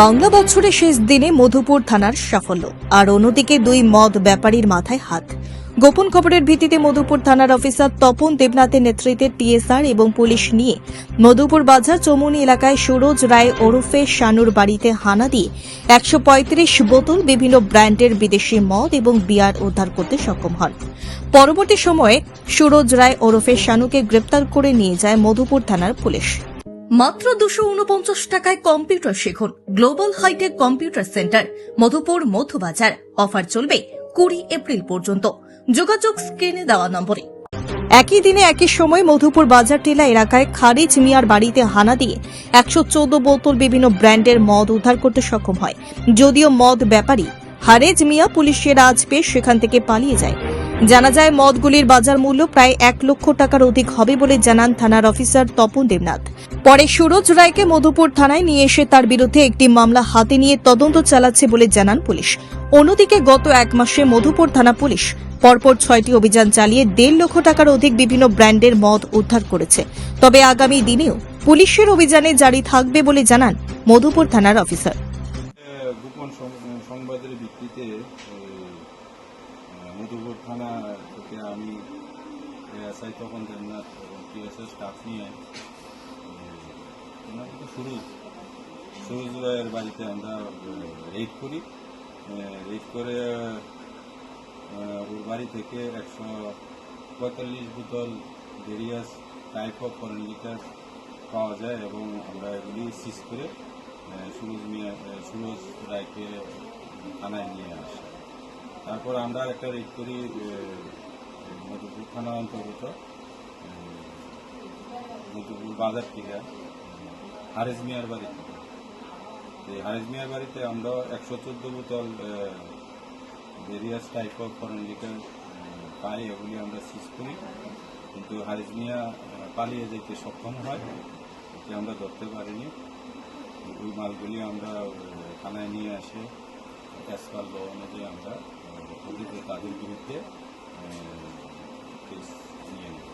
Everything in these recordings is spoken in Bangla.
বাংলা বছরের শেষ দিনে মধুপুর থানার সাফল্য। আর অন্যদিকে দুই মদ ব্যাপারীর মাথায় হাত। গোপন খবরের ভিত্তিতে মধুপুর থানার অফিসার তপন দেবনাথের নেতৃত্বে টিএসআর এবং পুলিশ নিয়ে মধুপুর বাজার চমুনি এলাকায় সুরজ রায় ওরফে শানুর বাড়িতে হানা দিয়ে একশ পঁয়ত্রিশ বোতল বিভিন্ন ব্র্যান্ডের বিদেশি মদ এবং বিয়ার উদ্ধার করতে সক্ষম হন। পরবর্তী সময়ে সুরজ রায় ওরফে শানুকে গ্রেপ্তার করে নিয়ে যায় মধুপুর থানার পুলিশ। মাত্র দুশো উনপঞ্চাশ টাকায় কম্পিউটার শিখুন। Global hitech computer centre, Madhupur Madhubazar offer চলবে কুড়ি এপ্রিল পর্যন্ত। যোগাযোগ স্ক্রিনে দেওয়া নম্বরে। একই দিনে একই সময় মধুপুর বাজার টিলা এলাকায় খারিজ মিয়ার বাড়িতে হানা দিয়ে একশো চোদ্দ বোতল বিভিন্ন ব্র্যান্ডের মদ উদ্ধার করতে সক্ষম হয়। যদিও মদ ব্যাপারী হারেজ মিয়া পুলিশের আজ পেশ সেখান থেকে পালিয়ে যায়। জানা যায়, মদগুলির বাজার মূল্য প্রায় এক লক্ষ টাকার অধিক হবে বলে জানান থানার অফিসার তপন দেবনাথ। পরে সুরজ রায়কে মধুপুর থানায় নিয়ে এসে তার বিরুদ্ধে একটি মামলা হাতে নিয়ে তদন্ত চালাচ্ছে বলে জানান পুলিশ। অন্যদিকে গত এক মাসে মধুপুর থানা পুলিশ পরপর ছয়টি অভিযান চালিয়ে দেড় লক্ষ টাকার অধিক বিভিন্ন ব্র্যান্ডের মদ উদ্ধার করেছে। তবে আগামী দিনেও পুলিশের অভিযানে জারি থাকবে বলে জানান মধুপুর থানার অফিসার। গোপন সংবাদের ভিত্তিতে মধুপুর থানা থেকে আমি এসআই তখন দেবনাথ এবং টিএসএস স্টাফ নিয়ে ওনার কিন্তু সুরজ সুরজ রায়ের বাড়িতে আমরা রেড করি। রেড করে ওর বাড়ি থেকে একশো পঁয়তাল্লিশ বোতল various type of foreign liquor পাওয়া যায় এবং আমরা এগুলি সিজ করে সুরজ মিয়া সুরজ রায়কে থানায় নিয়ে আসি। তারপর আমরা একটা রেড করি মধুপুর থানা অন্তর্গত মধুপুর বাজার থেকে, হারেজ মিয়ার বাড়ি এই হারেজ মিয়ার বাড়িতে আমরা একশো চোদ্দ বোতল various type of foreign liquor পাই এগুলি আমরা সিজ করি। কিন্তু হারিজ মিয়া পালিয়ে যেতে সক্ষম হয়, এটি আমরা ধরতে পারিনি। ওই মালগুলি আমরা থানায় নিয়ে আসে ক্যাসপাল ল অনুযায়ী আমরা অতীতে তাদের বিরুদ্ধে কেস নিয়ে নিই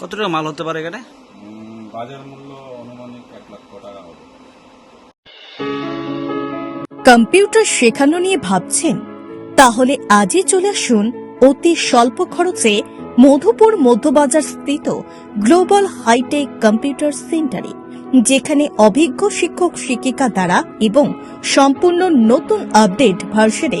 কত টাকা মাল হতে পারে এখানে? বাজার মূল্য অনুমানিক এক লক্ষ টাকা হবে। কম্পিউটার শেখানো নিয়ে ভাবছেন? তাহলে আজই চলে আসুন অতি স্বল্প খরচে মধুপুর মধ্যবাজার স্থিত গ্লোবাল হাইটেক কম্পিউটার সেন্টারে যেখানে অভিজ্ঞ শিক্ষক শিক্ষিকা দ্বারা এবং সম্পূর্ণ নতুন আপডেট ভার্সনে